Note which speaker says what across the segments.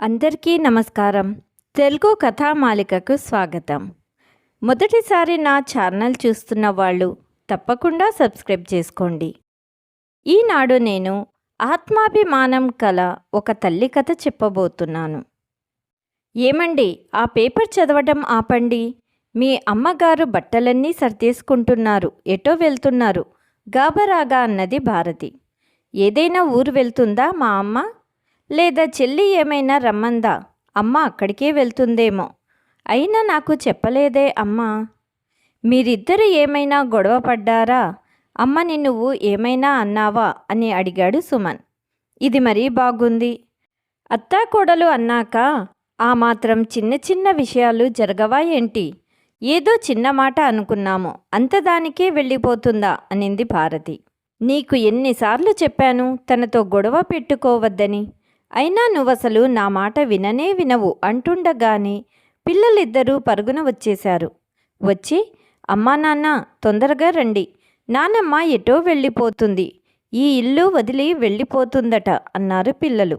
Speaker 1: అందరికీ నమస్కారం. తెలుగు కథామాలికకు స్వాగతం. మొదటిసారి నా ఛానల్ చూస్తున్న వాళ్ళు తప్పకుండా సబ్స్క్రైబ్ చేసుకోండి. ఈనాడు నేను ఆత్మాభిమానం కల ఒక తల్లి కథ చెప్పబోతున్నాను. ఏమండి ఆ పేపర్ చదవటం ఆపండి. మీ అమ్మగారు బట్టలన్నీ సర్దేసుకుంటున్నారు ఎటో వెళ్తున్నారు గాబరాగా అన్నది భారతి. ఏదైనా ఊరు వెళ్తుందా మా అమ్మ? లేదా చెల్లి ఏమైనా రమ్మందా? అమ్మ అక్కడికే వెళ్తుందేమో. అయినా నాకు చెప్పలేదే అమ్మా. మీరిద్దరు ఏమైనా గొడవ పడ్డారా? అమ్మని నువ్వు ఏమైనా అన్నావా? అని అడిగాడు సుమన్. ఇది మరీ బాగుంది. అత్తాకోడలు అన్నాక ఆ మాత్రం చిన్న చిన్న విషయాలు జరగవా ఏంటి? ఏదో చిన్న మాట అనుకున్నాము. అంతదానికే వెళ్ళిపోతుందా? అనింది భారతి. నీకు ఎన్నిసార్లు చెప్పాను తనతో గొడవ పెట్టుకోవద్దని. అయినా నువ్వసలు నా మాట విననే వినవు అంటుండగానే పిల్లలిద్దరూ పరుగున వచ్చేశారు. వచ్చి అమ్మా నాన్న తొందరగా రండి. నానమ్మ ఎటో వెళ్ళిపోతుంది. ఈ ఇల్లు వదిలి వెళ్ళిపోతుందట అన్నారు పిల్లలు.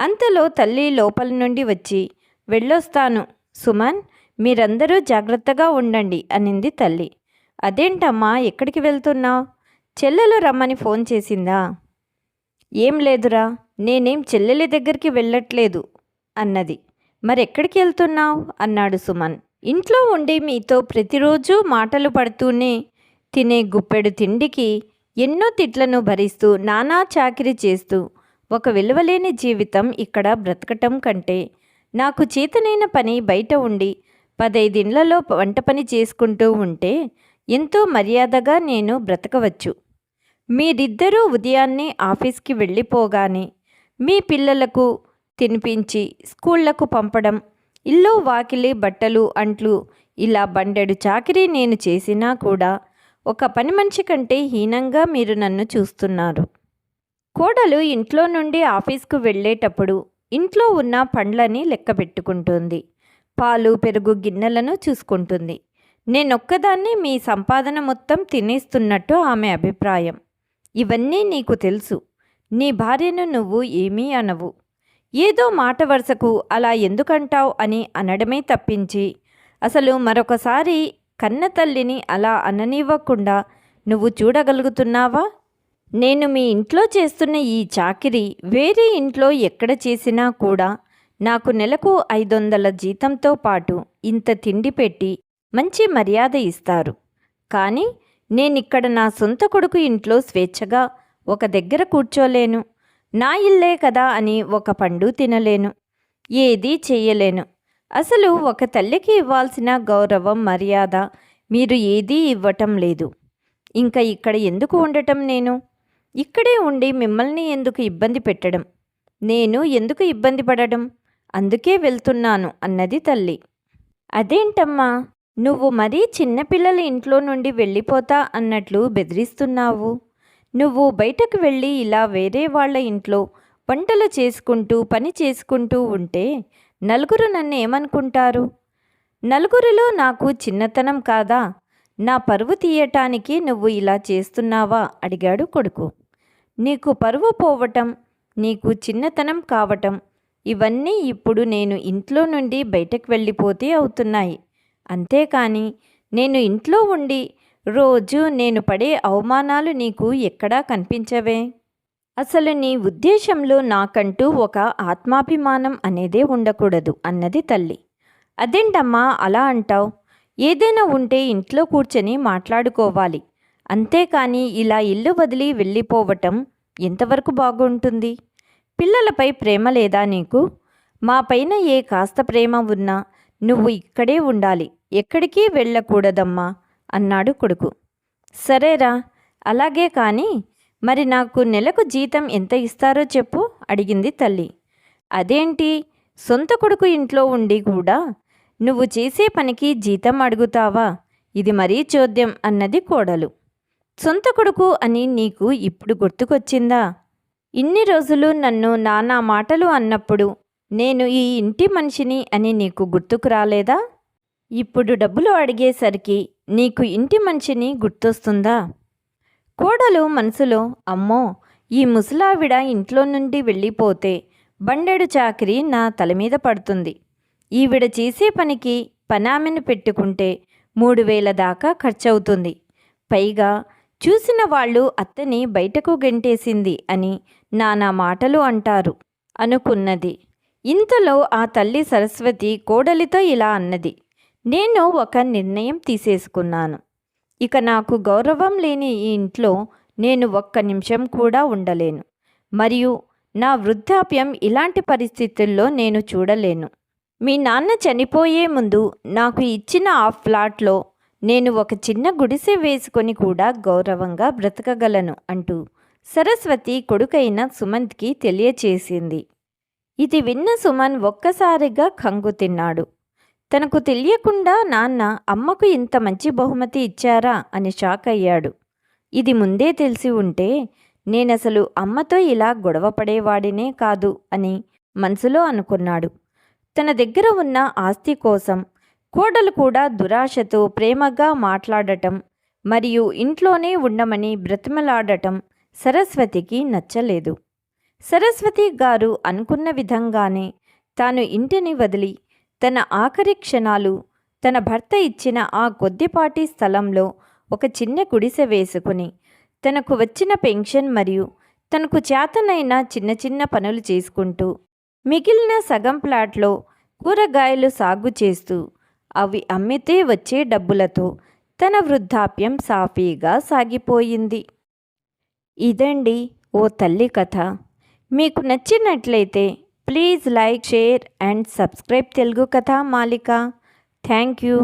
Speaker 1: అంతలో తల్లి లోపల నుండి వచ్చి వెళ్ళొస్తాను. సుమన్ మీరందరూ జాగ్రత్తగా ఉండండి అనింది తల్లి. అదేంటమ్మా ఎక్కడికి వెళ్తున్నావు? చెల్లెలు రమ్మని ఫోన్ చేసిందా? ఏం లేదురా. నేనేం చెల్లెలి దగ్గరికి వెళ్ళట్లేదు అన్నది. మరెక్కడికి వెళ్తున్నావు? అన్నాడు సుమన్. ఇంట్లో ఉండి మీతో ప్రతిరోజు మాటలు పడుతూనే తినే గుప్పెడు తిండికి ఎన్నో తిట్లను భరిస్తూ నానా చాకిరి చేస్తూ ఒక విలువలేని జీవితం ఇక్కడ బ్రతకటం కంటే నాకు చేతనైన పని బయట ఉండి పదైదిండ్లలో వంట పని చేసుకుంటూ ఉంటే ఎంతో మర్యాదగా నేను బ్రతకవచ్చు. మీరిద్దరూ ఉదయాన్నే ఆఫీస్కి వెళ్ళిపోగానే మీ పిల్లలకు తినిపించి స్కూళ్ళకు పంపడం ఇల్లు వాకిలి బట్టలు అంట్లు ఇలా బండెడు చాకిరీ నేను చేసినా కూడా ఒక పని మనిషి కంటే హీనంగా మీరు నన్ను చూస్తున్నారు. కోడలు ఇంట్లో నుండి ఆఫీస్కు వెళ్ళేటప్పుడు ఇంట్లో ఉన్న పండ్లని లెక్క పెట్టుకుంటుంది. పాలు పెరుగు గిన్నెలను చూసుకుంటుంది. నేనొక్కదాన్ని మీ సంపాదన మొత్తం తినేస్తున్నట్టు ఆమె అభిప్రాయం. ఇవన్నీ నీకు తెలుసు. నీ భార్యను నువ్వు ఏమీ అనవు. ఏదో మాట వరుసకు అలా ఎందుకంటావు అని అనడమే తప్పించి అసలు మరొకసారి కన్న తల్లిని అలా అననివ్వకుండా నువ్వు చూడగలుగుతున్నావా? నేను మీ ఇంట్లో చేస్తున్న ఈ చాకిరి వేరే ఇంట్లో ఎక్కడ చేసినా కూడా నాకు నెలకు ఐదు వందల జీతంతో పాటు ఇంత తిండి పెట్టి మంచి మర్యాద ఇస్తారు. కానీ నేనిక్కడ నా సొంత కొడుకు ఇంట్లో స్వేచ్ఛగా ఒక దగ్గర కూర్చోలేను. నా ఇల్లే కదా అని ఒక పండు తినలేను. ఏదీ చేయలేను అసలు ఒక తల్లికి ఇవ్వాల్సిన గౌరవం మర్యాద మీరు ఏదీ ఇవ్వటం లేదు. ఇంకా ఇక్కడ ఎందుకు ఉండటం నేను? ఇక్కడే ఉండి మిమ్మల్ని ఎందుకు ఇబ్బంది పెట్టడం? నేను ఎందుకు ఇబ్బంది పడడం? అందుకే వెళ్తున్నాను అన్నది తల్లి. అదేంటమ్మా? నువ్వు మరీ చిన్నపిల్లల ఇంట్లో నుండి వెళ్ళిపోతా అన్నట్లు బెదిరిస్తున్నావు? నువ్వు బయటకు వెళ్ళి ఇలా వేరే వాళ్ళ ఇంట్లో వంటలు చేసుకుంటూ పని చేసుకుంటూ ఉంటే నలుగురు నన్ను ఏమనుకుంటారు? నలుగురిలో నాకు చిన్నతనం కాదా? నా పరువు తీయటానికి నువ్వు ఇలా చేస్తున్నావా? అడిగాడు కొడుకు. నీకు పరువు పోవటం నీకు చిన్నతనం కావటం ఇవన్నీ ఇప్పుడు నేను ఇంట్లో నుండి బయటకు వెళ్ళిపోతే అవుతున్నాయి. అంతేకాని నేను ఇంట్లో ఉండి రోజు నేను పడే అవమానాలు నీకు ఎక్కడా కనిపించవే. అసలు నీ ఉద్దేశంలో నాకంటూ ఒక ఆత్మాభిమానం అనేదే ఉండకూడదు అన్నది తల్లి. అదేంటమ్మా అలా అంటావు? ఏదైనా ఉంటే ఇంట్లో కూర్చొని మాట్లాడుకోవాలి. అంతేకాని ఇలా ఇల్లు వదిలి వెళ్ళిపోవటం ఎంతవరకు బాగుంటుంది? పిల్లలపై ప్రేమ లేదా నీకు? మా పైన ఏ కాస్త ప్రేమ ఉన్నా నువ్వు ఇక్కడే ఉండాలి. ఎక్కడికి వెళ్ళకూడదమ్మా. అన్నాడు కొడుకు. సరేరా అలాగే కానీ మరి నాకు నెలకు జీతం ఎంత ఇస్తారో చెప్పు అడిగింది తల్లి. అదేంటి? సొంత కొడుకు ఇంట్లో ఉండి కూడా నువ్వు చేసే పనికి జీతం అడుగుతావా? ఇది మరీ చోద్యం అన్నది కోడలు. సొంత కొడుకు అని నీకు ఇప్పుడు గుర్తుకొచ్చిందా? ఇన్ని రోజులు నన్ను నానా మాటలు అన్నప్పుడు నేను ఈ ఇంటి మనిషిని అని నీకు గుర్తుకు రాలేదా? ఇప్పుడు డబ్బులు అడిగేసరికి నీకు ఇంటి మనిషిని గుర్తొస్తుందా? కోడలు మనసులో అమ్మో ఈ ముసలావిడ ఇంట్లో నుండి వెళ్ళిపోతే బండెడు చాకిరి నా తల మీద పడుతుంది. ఈవిడ చేసే పనికి పనామెను పెట్టుకుంటే మూడు వేల దాకా ఖర్చవుతుంది. పైగా చూసిన వాళ్ళు అత్తని బయటకు గెంటేసింది అని నానా మాటలు అంటారు. అనుకున్నది. ఇంతలో ఆ తల్లి సరస్వతి కోడలితో ఇలా అన్నది. నేను ఒక నిర్ణయం తీసేసుకున్నాను. ఇక నాకు గౌరవం లేని ఈ ఇంట్లో నేను ఒక్క నిమిషం కూడా ఉండలేను. మరియు నా వృద్ధాప్యం ఇలాంటి పరిస్థితుల్లో నేను చూడలేను. మీ నాన్న చనిపోయే ముందు నాకు ఇచ్చిన ఆ ఫ్లాట్లో నేను ఒక చిన్న గుడిసె వేసుకొని కూడా గౌరవంగా బ్రతకగలను అంటూ సరస్వతి కొడుకైన సుమంత్కి తెలియచేసింది. ఇది విన్న సుమన్ ఒక్కసారిగా కంగు తిన్నాడు. తనకు తెలియకుండా నాన్న అమ్మకు ఇంత మంచి బహుమతి ఇచ్చారా? అని షాక్ అయ్యాడు. ఇది ముందే తెలిసి ఉంటే నేనసలు అమ్మతో ఇలా గొడవ పడేవాడినే కాదు అని మనసులో అనుకున్నాడు. తన దగ్గర ఉన్న ఆస్తి కోసం కోడలు కూడా దురాశతో ప్రేమగా మాట్లాడటం మరియు ఇంట్లోనే ఉండమని బ్రతిమలాడటం సరస్వతికి నచ్చలేదు. సరస్వతి గారు అనుకున్న విధంగానే తాను ఇంటిని వదిలి తన ఆఖరి క్షణాలు తన భర్త ఇచ్చిన ఆ కొద్దిపాటి స్థలంలో ఒక చిన్న గుడిసె వేసుకుని తనకు వచ్చిన పెన్షన్ మరియు తనకు చేతనైన చిన్న చిన్న పనులు చేసుకుంటూ మిగిలిన సగం ప్లాట్లో కూరగాయలు సాగు చేస్తూ అవి అమ్మితే వచ్చే డబ్బులతో తన వృద్ధాప్యం సాఫీగా సాగిపోయింది. ఇదండి ఓ తల్లి కథ. మీకు నచ్చినట్లయితే please like share and subscribe Telugu కథ మాలిక. Thank you.